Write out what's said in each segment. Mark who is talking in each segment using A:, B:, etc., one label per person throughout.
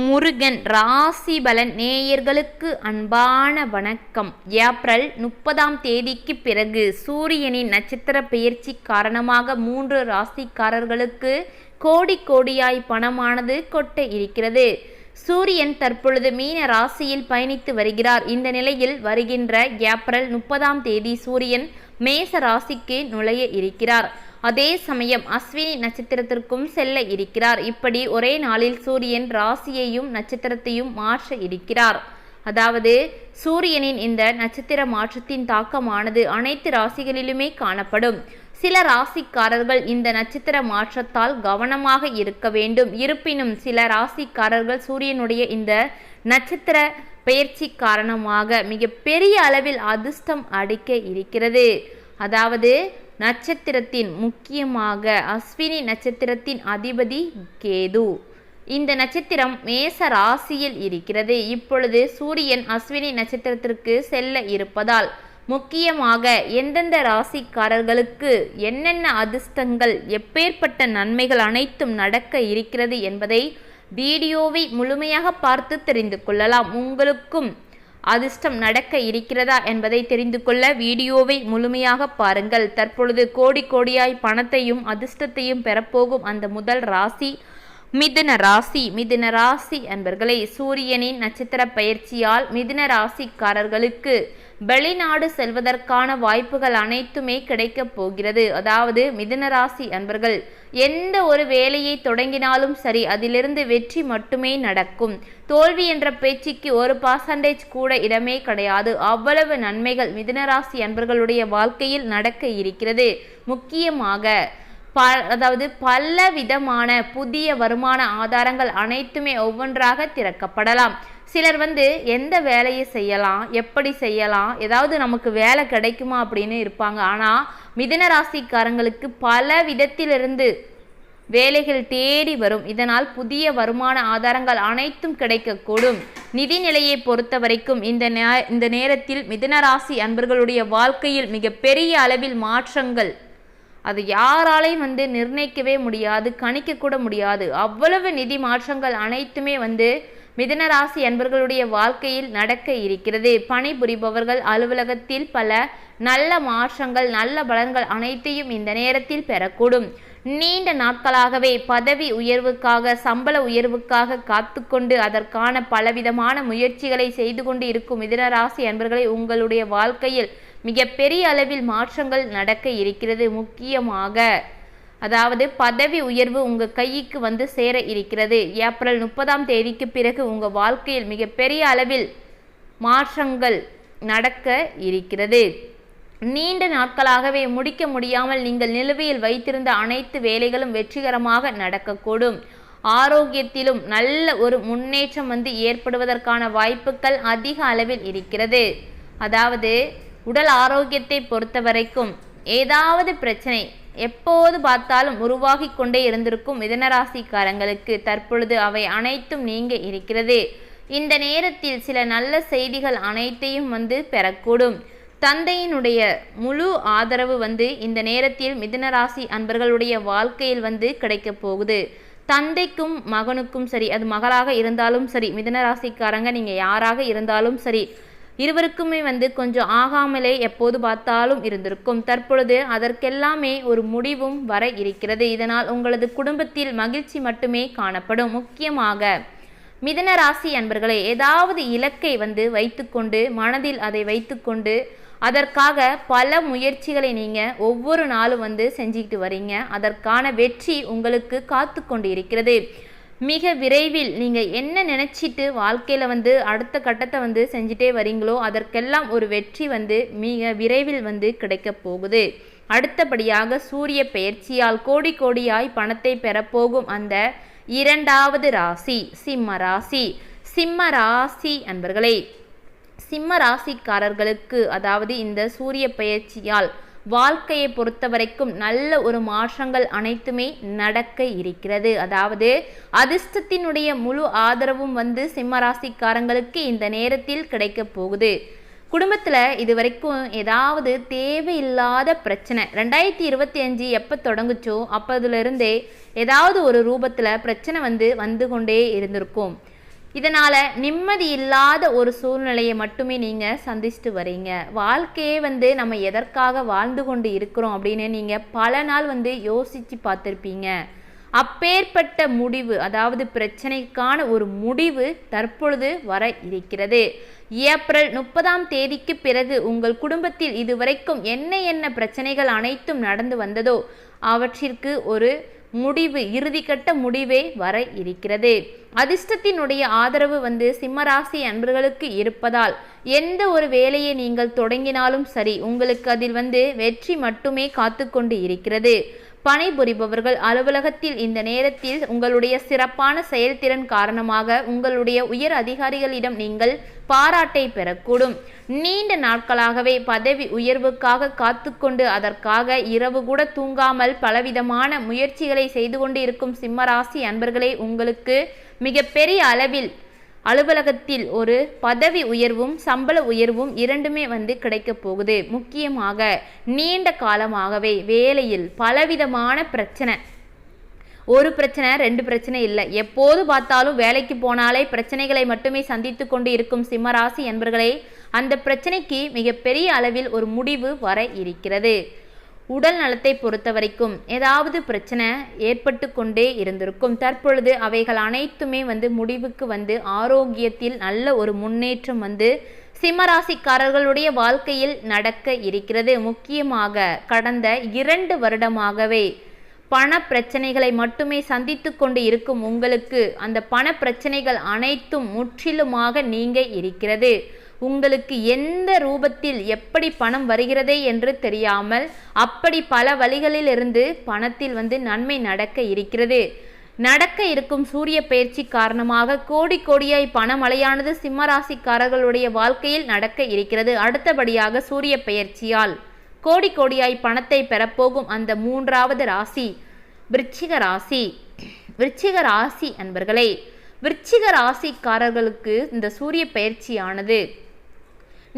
A: முருகன் ராசிபலன் நேயர்களுக்கு அன்பான வணக்கம். ஏப்ரல் முப்பதாம் தேதிக்கு பிறகு சூரியனின் நட்சத்திர பெயர்ச்சி காரணமாக மூன்று ராசிக்காரர்களுக்கு கோடி கோடியாய் பணமானது கொட்ட இருக்கிறது. சூரியன் தற்பொழுது மீன ராசியில் பயணித்து வருகிறார். இந்த நிலையில் வருகின்ற ஏப்ரல் முப்பதாம் தேதி சூரியன் மேச ராசிக்கு நுழைய இருக்கிறார். அதே சமயம் அஸ்வினி நட்சத்திரத்திற்கும் செல்ல இருக்கிறார். இப்படி ஒரே நாளில் சூரியன் ராசியையும் நட்சத்திரத்தையும் மாற்ற இருக்கிறார். அதாவது சூரியனின் இந்த நட்சத்திர மாற்றத்தின் தாக்கமானது அனைத்து ராசிகளிலுமே காணப்படும். சில ராசிக்காரர்கள் இந்த நட்சத்திர மாற்றத்தால் கவனமாக இருக்க வேண்டும். இருப்பினும் சில ராசிக்காரர்கள் சூரியனுடைய இந்த நட்சத்திர பயிற்சி காரணமாக மிக பெரிய அளவில் அதிர்ஷ்டம் அடிக்க இருக்கிறது. அதாவது நட்சத்திரத்தின் முக்கியமாக அஸ்வினி நட்சத்திரத்தின் அதிபதி கேது. இந்த நட்சத்திரம் மேச ராசியில் இருக்கிறது. இப்பொழுது சூரியன் அஸ்வினி நட்சத்திரத்திற்கு செல்ல இருப்பதால் முக்கியமாக எந்தெந்த ராசிக்காரர்களுக்கு என்னென்ன அதிர்ஷ்டங்கள் எப்பேற்பட்ட நன்மைகள் அனைத்தும் நடக்க இருக்கிறது என்பதை வீடியோவை முழுமையாக பார்த்து தெரிந்து கொள்ளலாம். உங்களுக்கும் அதிர்ஷ்டம் நடக்க இருக்கிறதா என்பதை தெரிந்து கொள்ள வீடியோவை முழுமையாக பாருங்கள். தற்பொழுது கோடி கோடியாய் பணத்தையும் அதிர்ஷ்டத்தையும் பெறப்போகும் அந்த முதல் ராசி மிதுன ராசி மிதுன ராசி அன்பர்களே சூரியனின் நட்சத்திர பயிற்சியால் மிதுன ராசிக்காரர்களுக்கு வெளிநாடு செல்வதற்கான வாய்ப்புகள் அனைத்துமே கிடைக்கப் போகிறது. அதாவது மிதுன ராசி அன்பர்கள் எந்த ஒரு வேலையை தொடங்கினாலும் சரி அதிலிருந்து வெற்றி மட்டுமே நடக்கும். தோல்வி என்ற பேச்சுக்கு ஒரு பர்சன்டேஜ் கூட இடமே கிடையாது. அவ்வளவு நன்மைகள் மிதுனராசி அன்பர்களுடைய வாழ்க்கையில் நடக்க இருக்கிறது. முக்கியமாக ப அதாவது பல விதமான புதிய வருமான ஆதாரங்கள் அனைத்துமே ஒவ்வொன்றாக திறக்கப்படலாம். சிலர் வந்து எந்த வேலையை செய்யலாம் எப்படி செய்யலாம் ஏதாவது நமக்கு வேலை கிடைக்குமா அப்படின்னு இருப்பாங்க. ஆனால் மிதன ராசிக்காரங்களுக்கு பல விதத்திலிருந்து வேலைகள் தேடி வரும். இதனால் புதிய வருமான ஆதாரங்கள் அனைத்தும் கிடைக்கக்கூடும். நிதி நிலையை பொறுத்த வரைக்கும் இந்த நே இந்த நேரத்தில் மிதனராசி அன்பர்களுடைய வாழ்க்கையில் மிகப்பெரிய அளவில் மாற்றங்கள் அது யாராலையும் வந்து நிர்ணயிக்கவே முடியாது கணிக்கக்கூட முடியாது. அவ்வளவு நிதி மாற்றங்கள் அனைத்துமே வந்து மிதனராசி அன்பர்களுடைய வாழ்க்கையில் நடக்க இருக்கிறது. பணிபுரிபவர்கள் அலுவலகத்தில் பல நல்ல மாற்றங்கள் நல்ல பலன்கள் அனைத்தையும் இந்த நேரத்தில் பெறக்கூடும். நீண்ட நாட்களாகவே பதவி உயர்வுக்காக சம்பள உயர்வுக்காக காத்துக்கொண்டு அதற்கான பலவிதமான முயற்சிகளை செய்து கொண்டு இருக்கும் மிதனராசி அன்பர்களை உங்களுடைய வாழ்க்கையில் மிகப்பெரிய அளவில் மாற்றங்கள் நடக்க இருக்கிறது முக்கியமாக. அதாவது பதவி உயர்வு உங்கள் கைக்கு வந்து சேர இருக்கிறது. ஏப்ரல் முப்பதாம் தேதிக்கு பிறகு உங்கள் வாழ்க்கையில் மிகப்பெரிய அளவில் மாற்றங்கள் நடக்க இருக்கிறது. நீண்ட நாட்களாகவே முடிக்க முடியாமல் நீங்கள் நிலுவையில் வைத்திருந்த அனைத்து வேலைகளும் வெற்றிகரமாக நடக்கக்கூடும். ஆரோக்கியத்திலும் நல்ல ஒரு முன்னேற்றம் வந்து ஏற்படுவதற்கான வாய்ப்புகள் அதிக அளவில் இருக்கிறது. அதாவது உடல் ஆரோக்கியத்தை பொறுத்த வரைக்கும் ஏதாவது பிரச்சனை எப்போது பார்த்தாலும் உருவாகி கொண்டே இருந்திருக்கும் மிதனராசிக்காரங்களுக்கு தற்பொழுது அவை அனைத்தும் நீங்க இருக்கிறது. இந்த நேரத்தில் சில நல்ல செய்திகள் அனைத்தையும் வந்து பெறக்கூடும். தந்தையினுடைய முழு ஆதரவு வந்து இந்த நேரத்தில் மிதனராசி அன்பர்களுடைய வாழ்க்கையில் வந்து கிடைக்கப் போகுது. தந்தைக்கும் மகனுக்கும் சரி அது மகளாக இருந்தாலும் சரி மிதனராசிக்காரங்க நீங்கள் யாராக இருந்தாலும் சரி இருவருக்குமே வந்து கொஞ்சம் ஆகாமலே எப்போது பார்த்தாலும் இருந்திருக்கும். தற்பொழுது அதற்கெல்லாமே ஒரு முடிவும் வர இருக்கிறது. இதனால் உங்களது குடும்பத்தில் மகிழ்ச்சி மட்டுமே காணப்படும். முக்கியமாக மிதன ராசி அன்பர்களே ஏதாவது இலக்கை வந்து வைத்துக்கொண்டு மனதில் அதை வைத்துக்கொண்டு அதற்காக பல முயற்சிகளை நீங்கள் ஒவ்வொரு நாளும் வந்து செஞ்சுக்கிட்டு வரீங்க. அதற்கான வெற்றி உங்களுக்கு காத்து கொண்டு இருக்கிறது. மிக விரைவில் நீங்கள் என்ன நினச்சிட்டு வாழ்க்கையில் வந்து அடுத்த கட்டத்தை வந்து செஞ்சுட்டே வரீங்களோ அதற்கெல்லாம் ஒரு வெற்றி வந்து மிக விரைவில் வந்து கிடைக்க போகுது. அடுத்தபடியாக சூரிய பெயர்ச்சியால் கோடி கோடியாய் பணத்தை பெறப்போகும் அந்த இரண்டாவது ராசி சிம்ம ராசி. சிம்ம ராசி அன்பர்களே சிம்ம ராசிக்காரர்களுக்கு அதாவது இந்த சூரிய பெயர்ச்சியால் வாழ்க்கையை பொறுத்த வரைக்கும் நல்ல ஒரு மாற்றங்கள் அனைத்துமே நடக்க இருக்கிறது. அதாவது அதிர்ஷ்டத்தினுடைய முழு ஆதரவும் வந்து சிம்மராசிக்காரங்களுக்கு இந்த நேரத்தில் கிடைக்க போகுது. குடும்பத்தில் இது வரைக்கும் ஏதாவது தேவையில்லாத பிரச்சனை. ரெண்டாயிரத்தி இருபத்தி அஞ்சு எப்போ தொடங்குச்சோ அப்போதுலேருந்தே ஏதாவது ஒரு ரூபத்தில் பிரச்சனை வந்து வந்து கொண்டே இருந்திருக்கும். இதனால் நிம்மதி இல்லாத ஒரு சூழ்நிலையை மட்டுமே நீங்கள் சந்திச்சுட்டு வரீங்க. வாழ்க்கையே வந்து நம்ம எதற்காக வாழ்ந்து கொண்டு இருக்கிறோம் அப்படின்னு நீங்கள் பல நாள் வந்து யோசித்து பார்த்துருப்பீங்க. அப்பேற்பட்ட முடிவு அதாவது பிரச்சனைக்கான ஒரு முடிவு தற்பொழுது வர இருக்கிறது. ஏப்ரல் முப்பதாம் தேதிக்கு பிறகு உங்கள் குடும்பத்தில் இதுவரைக்கும் என்ன என்ன பிரச்சனைகள் அனைத்தும் நடந்து வந்ததோ அவற்றிற்கு ஒரு முடிவு இறுதிக்கட்ட முடிவே வர இருக்கிறது. அதிர்ஷ்டத்தினுடைய ஆதரவு வந்து சிம்மராசி அன்பர்களுக்கு இருப்பதால் எந்த ஒரு வேலையை நீங்கள் தொடங்கினாலும் சரி உங்களுக்கு அதில் வந்து வெற்றி மட்டுமே காத்து கொண்டு இருக்கிறது. பணிபுரிபவர்கள் அலுவலகத்தில் இந்த நேரத்தில் உங்களுடைய சிறப்பான செயல்திறன் காரணமாக உங்களுடைய உயர் அதிகாரிகளிடம் நீங்கள் பாராட்டை பெறக்கூடும். நீண்ட நாட்களாகவே பதவி உயர்வுக்காக காத்துக்கொண்டு அதற்காக இரவு கூட தூங்காமல் பலவிதமான முயற்சிகளை செய்து கொண்டு இருக்கும் சிம்மராசி அன்பர்களே உங்களுக்கு மிகப்பெரிய அளவில் அலுவலகத்தில் ஒரு பதவி உயர்வும் சம்பள உயர்வும் இரண்டுமே வந்து கிடைக்கப் போகுது. முக்கியமாக நீண்ட காலமாகவே வேலையில் பலவிதமான பிரச்சனை. ஒரு பிரச்சனை ரெண்டு பிரச்சனை இல்லை. எப்போது பார்த்தாலும் வேலைக்கு போனாலே பிரச்சனைகளை மட்டுமே சந்தித்து கொண்டு இருக்கும் சிம்மராசி என்பர்களே அந்த பிரச்சனைக்கு மிகப்பெரிய அளவில் ஒரு முடிவு வர இருக்கிறது. உடல் நலத்தை பொறுத்த வரைக்கும் ஏதாவது பிரச்சனை ஏற்பட்டு கொண்டே இருந்திருக்கும். தற்பொழுது அவைகள் அனைத்துமே வந்து முடிவுக்கு வந்து ஆரோக்கியத்தில் நல்ல ஒரு முன்னேற்றம் வந்து சிம்மராசிக்காரர்களுடைய வாழ்க்கையில் நடக்க இருக்கிறது. முக்கியமாக கடந்த இரண்டு வருடமாகவே பண பிரச்சனைகளை மட்டுமே சந்தித்து கொண்டு இருக்கும் உங்களுக்கு அந்த பண பிரச்சனைகள் அனைத்தும் முற்றிலுமாக நீங்க இருக்கிறது. உங்களுக்கு எந்த ரூபத்தில் எப்படி பணம் வருகிறதே என்று தெரியாமல் அப்படி பல வழிகளிலிருந்து பணத்தில் வந்து நன்மை நடக்க இருக்கிறது. நடக்க இருக்கும் சூரிய பயிற்சி காரணமாக கோடி கோடியாய் பணமழையானது சிம்மராசிக்காரர்களுடைய வாழ்க்கையில் நடக்க இருக்கிறது. அடுத்தபடியாக சூரிய பயிற்சியால் கோடி கோடியாய் பணத்தை பெறப்போகும் அந்த மூன்றாவது ராசி விருச்சிக ராசி. விருச்சிக ராசி அன்பர்களே விருச்சிக ராசிக்காரர்களுக்கு இந்த சூரிய பயிற்சியானது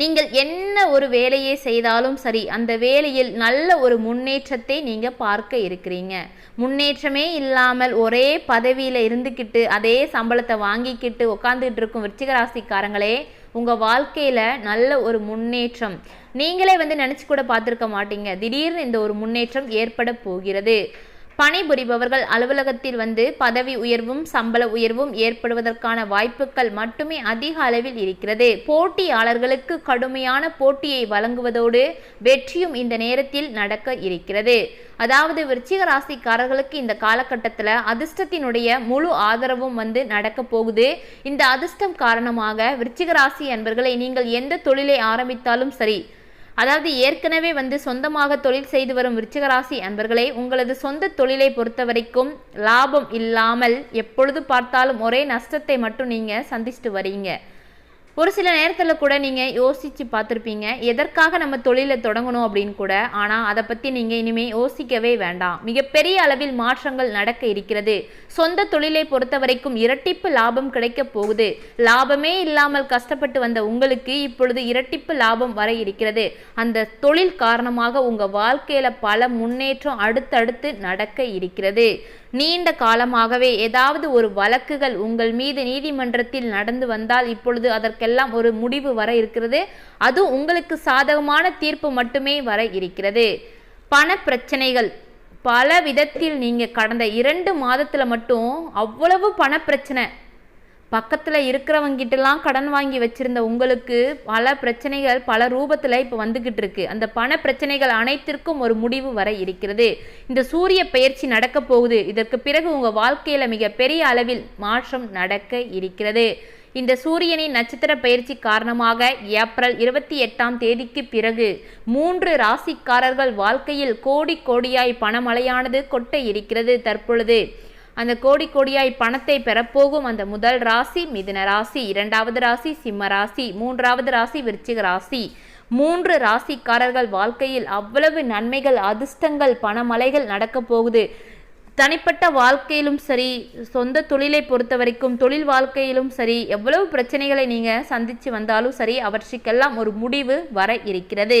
A: நீங்கள் என்ன ஒரு வேலையை செய்தாலும் சரி அந்த வேலையில் நல்ல ஒரு முன்னேற்றத்தை நீங்கள் பார்க்க இருக்கிறீங்க. முன்னேற்றமே இல்லாமல் ஒரே பதவியில் இருந்துக்கிட்டு அதே சம்பளத்தை வாங்கிக்கிட்டு உட்காந்துக்கிட்டு இருக்கும் விருச்சிகராசிக்காரங்களே உங்கள் வாழ்க்கையில் நல்ல ஒரு முன்னேற்றம். நீங்களே வந்து நினச்சி கூட பார்த்துருக்க மாட்டீங்க. திடீர்னு இந்த ஒரு முன்னேற்றம் ஏற்பட போகிறது. பணிபுரிபவர்கள் அலுவலகத்தில் வந்து பதவி உயர்வும் சம்பள உயர்வும் ஏற்படுவதற்கான வாய்ப்புகள் மட்டுமே அதிக அளவில் இருக்கிறது. போட்டியாளர்களுக்கு கடுமையான போட்டியை வழங்குவதோடு வெற்றியும் இந்த நேரத்தில் நடக்க இருக்கிறது. அதாவது விருச்சிக ராசிக்காரர்களுக்கு இந்த காலகட்டத்தில் அதிர்ஷ்டத்தினுடைய முழு ஆதரவும் வந்து நடக்க போகுது. இந்த அதிர்ஷ்டம் காரணமாக விருச்சிக ராசி அன்பர்களை நீங்கள் எந்த தொழிலை ஆரம்பித்தாலும் சரி அதாவது ஏற்கனவே வந்து சொந்தமாக தொழில் செய்து வரும் விருச்சிகராசி அன்பர்களே உங்களது சொந்த தொழிலை பொறுத்த வரைக்கும் லாபம் இல்லாமல் எப்பொழுது பார்த்தாலும் ஒரே நஷ்டத்தை மட்டும் நீங்கள் சந்திச்சுட்டு வரீங்க. ஒரு சில நேரத்தில் கூட நீங்கள் யோசித்து பார்த்துருப்பீங்க எதற்காக நம்ம தொழிலை தொடங்கணும் அப்படின்னு கூட. ஆனால் அதை பற்றி நீங்கள் இனிமேல் யோசிக்கவே வேண்டாம். மிகப்பெரிய அளவில் மாற்றங்கள் நடக்க இருக்கிறது. சொந்த தொழிலை பொறுத்த வரைக்கும் இரட்டிப்பு லாபம் கிடைக்க போகுது. லாபமே இல்லாமல் கஷ்டப்பட்டு வந்த உங்களுக்கு இப்பொழுது இரட்டிப்பு லாபம் வர இருக்கிறது. அந்த தொழில் காரணமாக உங்கள் வாழ்க்கையில் பல முன்னேற்றம் அடுத்தடுத்து நடக்க இருக்கிறது. நீண்ட காலமாகவே ஏதாவது ஒரு வழக்குகள் உங்கள் மீது நீதிமன்றத்தில் நடந்து வந்தால் இப்பொழுது அதற்கெல்லாம் ஒரு முடிவு வர இருக்கிறது. அது உங்களுக்கு சாதகமான தீர்ப்பு மட்டுமே வர இருக்கிறது. பண பிரச்சனைகள் பல விதத்தில் நீங்கள் கடந்த இரண்டு மாதத்தில் மட்டும் அவ்வளவு பண பிரச்சனை பக்கத்தில் இருக்கிறவங்கிட்டலாம் கடன் வாங்கி வச்சுருந்த உங்களுக்கு பல பிரச்சனைகள் பல ரூபத்தில் இப்போ வந்துக்கிட்டு இருக்கு. அந்த பண பிரச்சனைகள் அனைத்திற்கும் ஒரு முடிவு வர இருக்கிறது. இந்த சூரிய பயிற்சி நடக்க போகுது. இதற்கு பிறகு உங்கள் வாழ்க்கையில் மிகப்பெரிய அளவில் மாற்றம் நடக்க இருக்கிறது. இந்த சூரியனின் நட்சத்திர பயிற்சி காரணமாக ஏப்ரல் இருபத்தி எட்டாம் தேதிக்கு பிறகு மூன்று ராசிக்காரர்கள் வாழ்க்கையில் கோடி கோடியாய் பணமழையானது கொட்ட இருக்கிறது தற்பொழுது. அந்த கோடி கோடியாய் பணத்தை பெறப்போகும் அந்த முதல் ராசி மிதுன ராசி இரண்டாவது ராசி சிம்ம ராசி மூன்றாவது ராசி விருச்சிக ராசி. மூன்று ராசிக்காரர்கள் வாழ்க்கையில் அவ்வளவு நன்மைகள் அதிர்ஷ்டங்கள் பணமலைகள் நடக்கப் போகுது. தனிப்பட்ட வாழ்க்கையிலும் சரி சொந்த தொழிலை பொறுத்த வரைக்கும் தொழில் வாழ்க்கையிலும் சரி எவ்வளவு பிரச்சனைகளை நீங்கள் சந்தித்து வந்தாலும் சரி அவற்றுக்கெல்லாம் ஒரு முடிவு வர இருக்கிறது.